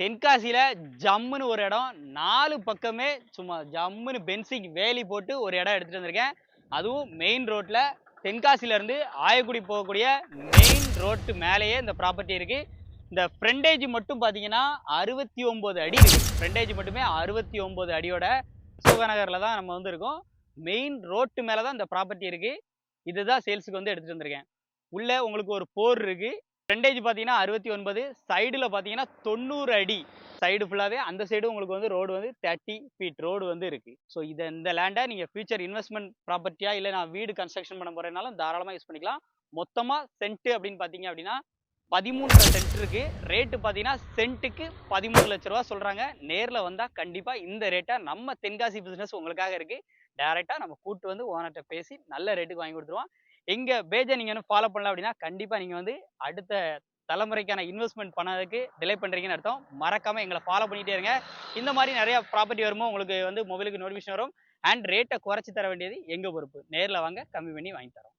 தென்காசியில் ஜம்முன்னு ஒரு இடம். நாலு பக்கமே சும்மா ஜம்முன்னு பென்சிங் வேலி போட்டு ஒரு இடம் எடுத்துகிட்டு வந்திருக்கேன். அதுவும் மெயின் ரோட்டில் தென்காசியிலேருந்து ஆயக்குடி போகக்கூடிய மெயின் ரோட்டு மேலேயே இந்த ப்ராப்பர்ட்டி இருக்குது இந்த ஃப்ரெண்டேஜ் மட்டும் பார்த்தீங்கன்னா அறுபத்தி ஒம்பது அடி இருக்குது ஃப்ரெண்டேஜ் மட்டுமே அறுபத்தி ஒம்பது அடியோட சுகநகரில் தான் நம்ம வந்து இருக்கோம் மெயின் ரோட்டு மேலே தான் இந்த ப்ராப்பர்ட்டி இருக்குது இதுதான் சேல்ஸுக்கு வந்து எடுத்துகிட்டு வந்திருக்கேன். உள்ளே உங்களுக்கு ஒரு போர் இருக்குது ஃப்ரண்டேஜ் பார்த்தீங்கன்னா அறுபத்தி ஒன்பது சைடில் பார்த்தீங்கன்னா தொண்ணூறு அடி. சைடு ஃபுல்லாகவே அந்த சைடு உங்களுக்கு வந்து ரோடு வந்து தேர்ட்டி ஃபீட் ரோடு வந்து இருக்குது ஸோ இதை இந்த லேண்டை நீங்கள் ஃபியூச்சர் இன்வெஸ்ட்மெண்ட் ப்ராப்பர்ட்டியாக இல்லை நான் வீடு கன்ஸ்ட்ரக்ஷன் பண்ண போகிறேனாலும் தாராளமாக யூஸ் பண்ணிக்கலாம். மொத்தமாக சென்ட்டு அப்படின்னு பார்த்தீங்க அப்படின்னா பதிமூணு சென்ட் இருக்கு. ரேட்டு பார்த்தீங்கன்னா சென்ட்டுக்கு பதிமூணு லட்ச ரூபா சொல்கிறாங்க நேரில் வந்தால் கண்டிப்பாக இந்த ரேட்டை நம்ம தென்காசி பிஸ்னஸ் உங்களுக்காக இருக்குது டேரெக்டாக நம்ம கூட்டு வந்து ஓனர்கிட்ட பேசி நல்ல ரேட்டுக்கு வாங்கி கொடுத்துருவோம். எங்க பேஜை நீங்க வந்து ஃபாலோ பண்ணல அப்படின்னா கண்டிப்பா நீங்க வந்து அடுத்த தலைமுறைக்கான இன்வெஸ்ட்மெண்ட் பண்ணதுக்கு டிலே பண்றீங்கன்னு அர்த்தம். மறக்காம எங்களை ஃபாலோ பண்ணிட்டே இருங்க. இந்த மாதிரி நிறைய ப்ராப்பர்ட்டி வருமோ உங்களுக்கு வந்து மொபைலுக்கு நோட்டிஃபிகேஷன் வரும். அண்ட் ரேட்டை குறைச்சி தர வேண்டியது எங்க பொறுப்பு? நேரில் வாங்க கம்மி பண்ணி வாங்கி தரோம்.